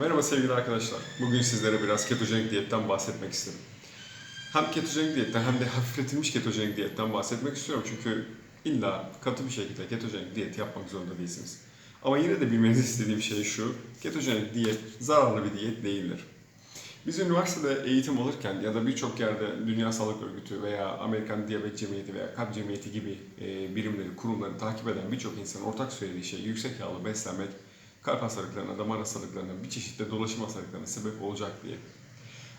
Merhaba sevgili arkadaşlar. Bugün sizlere biraz ketojenik diyetten bahsetmek istedim. Hem ketojenik diyetten hem de hafifletilmiş ketojenik diyetten bahsetmek istiyorum. Çünkü illa katı bir şekilde ketojenik diyet yapmak zorunda değilsiniz. Ama yine de bilmenizi istediğim şey şu. Ketojenik diyet zararlı bir diyet değildir. Biz üniversitede eğitim alırken ya da birçok yerde Dünya Sağlık Örgütü veya Amerikan Diyabet Cemiyeti veya Kalp Cemiyeti gibi e, birimleri, kurumları takip eden birçok insan ortak söylediği şey yüksek yağlı beslenmek kalp hastalıklarına, damar hastalıklarına, bir çeşitli dolaşım hastalıklarına sebep olacak diye.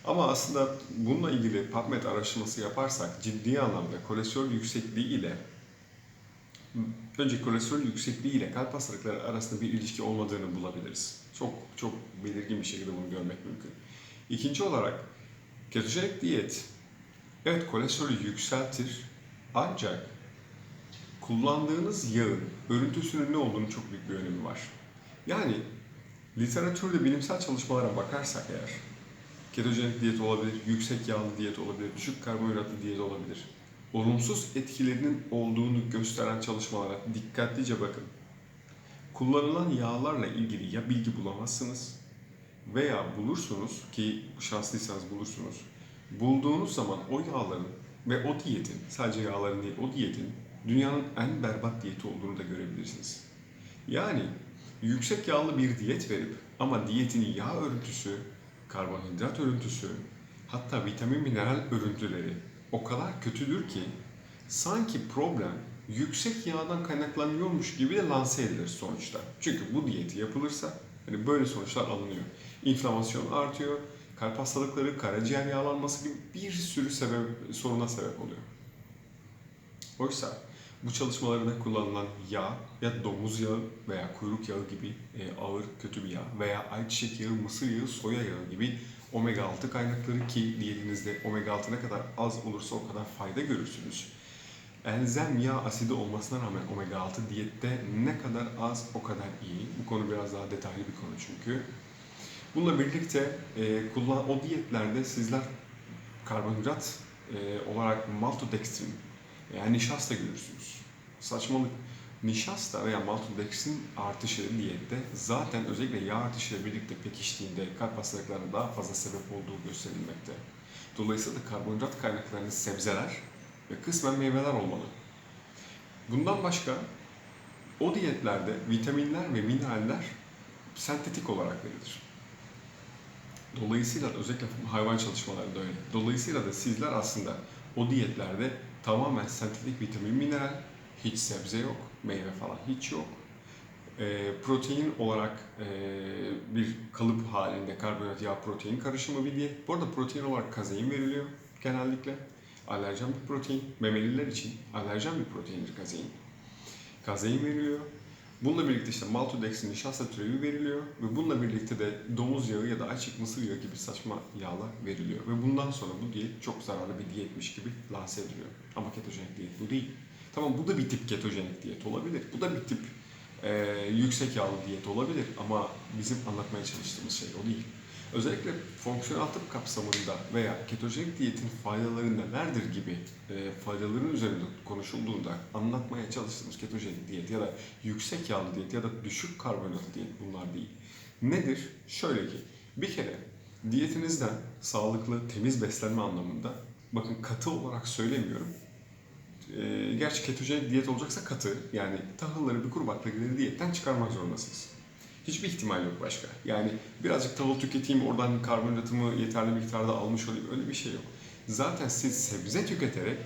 Ama aslında bununla ilgili PubMed araştırması yaparsak ciddi anlamda kolesterol yüksekliği ile önce kolesterol yüksekliği ile kalp hastalıkları arasında bir ilişki olmadığını bulabiliriz. Çok çok belirgin bir şekilde bunu görmek mümkün. İkinci olarak ketojenik diyet evet kolesterolü yükseltir ancak kullandığınız yağın örüntüsünün ne olduğunu çok büyük bir önemi var. Yani literatürde bilimsel çalışmalara bakarsak eğer ketojenik diyet olabilir, yüksek yağlı diyet olabilir, düşük karbonhidratlı diyet olabilir. Olumsuz etkilerinin olduğunu gösteren çalışmalara dikkatlice bakın. Kullanılan yağlarla ilgili ya bilgi bulamazsınız veya bulursunuz ki şanslıysanız bulursunuz. Bulduğunuz zaman o yağların ve o diyetin, sadece yağların değil o diyetin dünyanın en berbat diyeti olduğunu da görebilirsiniz. Yani yüksek yağlı bir diyet verip ama diyetinin yağ örüntüsü, karbonhidrat örüntüsü, hatta vitamin mineral örüntüleri o kadar kötüdür ki sanki problem yüksek yağdan kaynaklanıyormuş gibi de lanse edilir sonuçta. Çünkü bu diyeti yapılırsa hani böyle sonuçlar alınıyor. İnflamasyon artıyor, kalp hastalıkları, karaciğer yağlanması gibi bir sürü sebep, soruna sebep oluyor. Oysa bu çalışmalarda kullanılan yağ ya domuz yağı veya kuyruk yağı gibi e, ağır kötü bir yağ veya ayçiçek yağı, mısır yağı, soya yağı gibi omega 6 kaynakları ki diyetinizde omega 6 ne kadar az olursa o kadar fayda görürsünüz. Enzem yağ asidi olmasına rağmen omega 6 diyette ne kadar az o kadar iyi. Bu konu biraz daha detaylı bir konu çünkü. Bununla birlikte e, kullan o diyetlerde sizler karbonhidrat e, olarak maltodextrin yani nişasta görürsünüz. Saçmalık. Nişasta veya maltodextrin artışı diyette zaten özellikle yağ artışıyla birlikte pekiştiğinde kalp hastalıklarına daha fazla sebep olduğu gösterilmekte. Dolayısıyla da karbonhidrat kaynaklarını sebzeler ve kısmen meyveler olmalı. Bundan başka o diyetlerde vitaminler ve mineraller sentetik olarak verilir. Dolayısıyla özellikle hayvan çalışmalarında öyle. Dolayısıyla da sizler aslında o diyetlerde tamamen sentetik vitamin, mineral, hiç sebze yok, meyve falan hiç yok. E, protein olarak e, bir kalıp halinde karbonhidrat, yağ, protein karışımı bir diyet. Bu arada protein olarak kazein veriliyor genellikle. Alerjen bir protein. Memeliler için alerjen bir proteindir kazein. Kazein veriliyor. Bununla birlikte işte maltodextrin, nişasta türevi veriliyor ve bununla birlikte de domuz yağı ya da ayçiçek mısır yağı gibi saçma yağlar veriliyor. Ve bundan sonra bu diyet çok zararlı bir diyetmiş gibi lanse ediliyor. Ama ketojenik diyet bu değil. Tamam bu da bir tip ketojenik diyet olabilir. Bu da bir tip e, yüksek yağlı diyet olabilir ama bizim anlatmaya çalıştığımız şey o değil. Özellikle fonksiyonel tıp kapsamında veya ketojenik diyetin faydaları nelerdir gibi e, faydaların üzerinde konuşulduğunda anlatmaya çalıştığımız ketojenik diyet ya da yüksek yağlı diyet ya da düşük karbonhidratlı diyet bunlar değil. Nedir? Şöyle ki bir kere diyetinizden sağlıklı, temiz beslenme anlamında bakın katı olarak söylemiyorum. E, gerçi ketojenik diyet olacaksa katı yani tahılları bir kuru baklagilleri diyetten çıkarmak zorundasınız. Hiçbir ihtimal yok başka. Yani birazcık tahıl tüketeyim, oradan karbonhidratımı yeterli miktarda almış olayım öyle bir şey yok. Zaten siz sebze tüketerek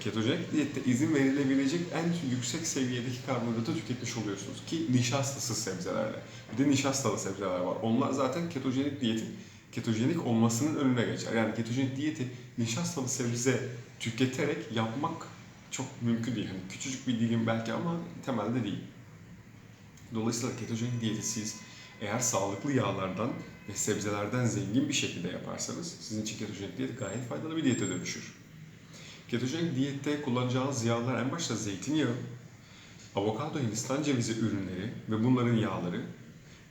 ketojenik diyette izin verilebilecek en yüksek seviyedeki karbonhidratı tüketmiş oluyorsunuz. Ki nişastasız sebzelerle. Bir de nişastalı sebzeler var. Onlar zaten ketojenik diyetin ketojenik olmasının önüne geçer. Yani ketojenik diyeti nişastalı sebze tüketerek yapmak çok mümkün değil. Hani küçücük bir dilim belki ama temelde değil. Dolayısıyla ketojenik diyeti siz eğer sağlıklı yağlardan ve sebzelerden zengin bir şekilde yaparsanız sizin için ketojenik diyet gayet faydalı bir diyete dönüşür. Ketojenik diyette kullanacağınız yağlar en başta zeytinyağı, avokado, hindistan cevizi ürünleri ve bunların yağları,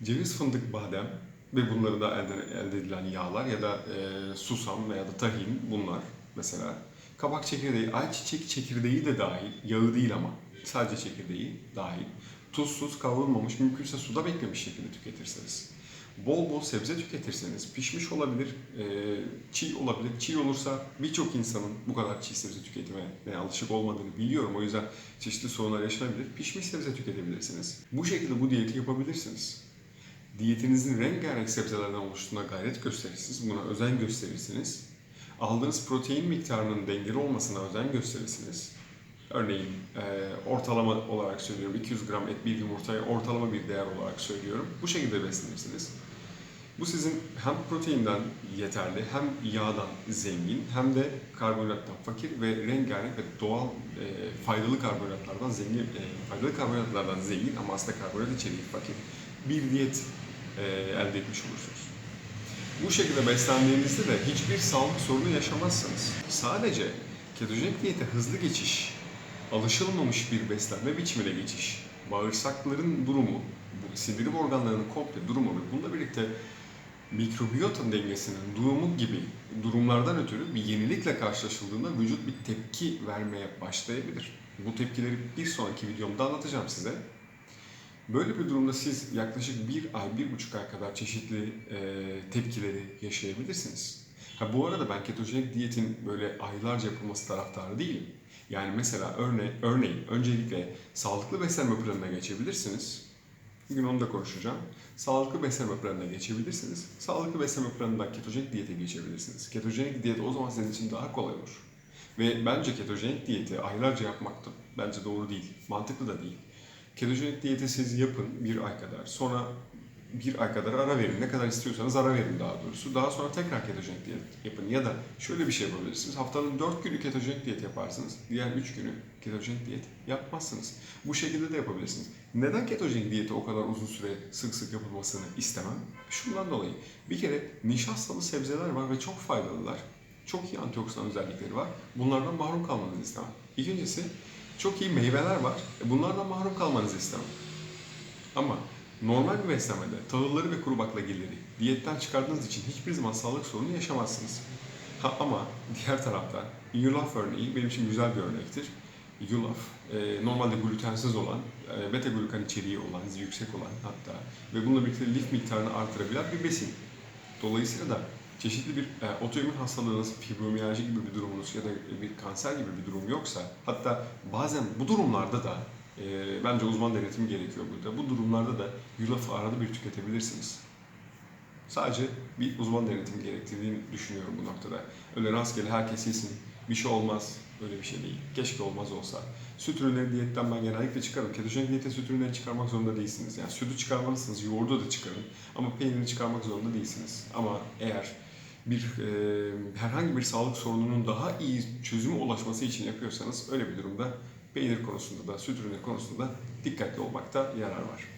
ceviz, fındık, badem ve bunları da elde, elde edilen yağlar ya da e, susam veya da tahin bunlar mesela. Kabak çekirdeği, ayçiçek çekirdeği de dahil, yağı değil ama sadece çekirdeği dahil tuzsuz, kavrulmamış, mümkünse suda beklemiş şekilde tüketirseniz. bol bol sebze tüketirseniz pişmiş olabilir, e, çiğ olabilir. Çiğ olursa birçok insanın bu kadar çiğ sebze tüketime alışık olmadığını biliyorum. O yüzden çeşitli sorunlar yaşanabilir. Pişmiş sebze tüketebilirsiniz. Bu şekilde bu diyeti yapabilirsiniz. Diyetinizin rengarenk sebzelerden oluştuğuna gayret gösterirsiniz. Buna özen gösterirsiniz. Aldığınız protein miktarının dengeli olmasına özen gösterirsiniz. Örneğin e, ortalama olarak söylüyorum 200 gram et bir yumurtaya ortalama bir değer olarak söylüyorum. Bu şekilde beslenirsiniz. Bu sizin hem proteinden yeterli, hem yağdan zengin, hem de karbonhidrattan fakir ve rengarenk ve doğal e, faydalı karbonhidratlardan zengin, e, faydalı karbonhidratlardan zengin ama aslında karbonhidrat içeriği fakir bir diyet e, elde etmiş olursunuz. Bu şekilde beslendiğinizde de hiçbir sağlık sorunu yaşamazsınız. Sadece ketojenik diyete hızlı geçiş, alışılmamış bir beslenme biçimine geçiş, bağırsakların durumu, bu sindirim organlarının komple durumu ve bununla birlikte mikrobiyota dengesinin durumu gibi durumlardan ötürü bir yenilikle karşılaşıldığında vücut bir tepki vermeye başlayabilir. Bu tepkileri bir sonraki videomda anlatacağım size. Böyle bir durumda siz yaklaşık bir ay, bir buçuk ay kadar çeşitli e, tepkileri yaşayabilirsiniz. Ha bu arada ben ketojenik diyetin böyle aylarca yapılması taraftarı değilim. Yani mesela örne örneğin öncelikle sağlıklı beslenme planına geçebilirsiniz. Bugün onu da konuşacağım. Sağlıklı beslenme planına geçebilirsiniz. Sağlıklı beslenme planından ketojenik diyete geçebilirsiniz. Ketojenik diyet o zaman sizin için daha kolay olur. Ve bence ketojenik diyeti aylarca yapmak da bence doğru değil. Mantıklı da değil. Ketojenik diyeti siz yapın bir ay kadar. Sonra bir ay kadar ara verin. Ne kadar istiyorsanız ara verin daha doğrusu. Daha sonra tekrar ketojenik diyet yapın. Ya da şöyle bir şey yapabilirsiniz. Haftanın 4 günü ketojenik diyet yaparsınız. Diğer 3 günü ketojenik diyet yapmazsınız. Bu şekilde de yapabilirsiniz. Neden ketojenik diyeti o kadar uzun süre sık sık yapılmasını istemem? Şundan dolayı. Bir kere nişastalı sebzeler var ve çok faydalılar. Çok iyi antioksidan özellikleri var. Bunlardan mahrum kalmanızı istemem. İkincisi çok iyi meyveler var. E, Bunlardan mahrum kalmanızı istemem. Ama normal bir beslenmede tahılları ve kuru baklagilleri diyetten çıkardığınız için hiçbir zaman sağlık sorunu yaşamazsınız. Ha, ama diğer tarafta yulaf örneği benim için güzel bir örnektir. Yulaf e, normalde glutensiz olan, e, beta glukan içeriği olan, yüksek olan hatta ve bununla birlikte lif miktarını artırabilen bir besin. Dolayısıyla da çeşitli bir e, otoimmün hastalığınız, fibromiyalji gibi bir durumunuz ya da bir kanser gibi bir durum yoksa hatta bazen bu durumlarda da e, bence uzman denetimi gerekiyor burada. Bu durumlarda da yulafı arada bir tüketebilirsiniz. Sadece bir uzman denetimi gerektirdiğini düşünüyorum bu noktada. Öyle rastgele herkes yesin, bir şey olmaz. Öyle bir şey değil. Keşke olmaz olsa. Süt ürünleri diyetten ben genellikle çıkarım. Ketojenik diyete süt ürünleri çıkarmak zorunda değilsiniz. Yani sütü çıkarmalısınız, yoğurdu da çıkarın. Ama peynirini çıkarmak zorunda değilsiniz. Ama eğer bir e, herhangi bir sağlık sorununun daha iyi çözüme ulaşması için yapıyorsanız öyle bir durumda peynir konusunda da süt ürünleri konusunda da dikkatli olmakta yarar var.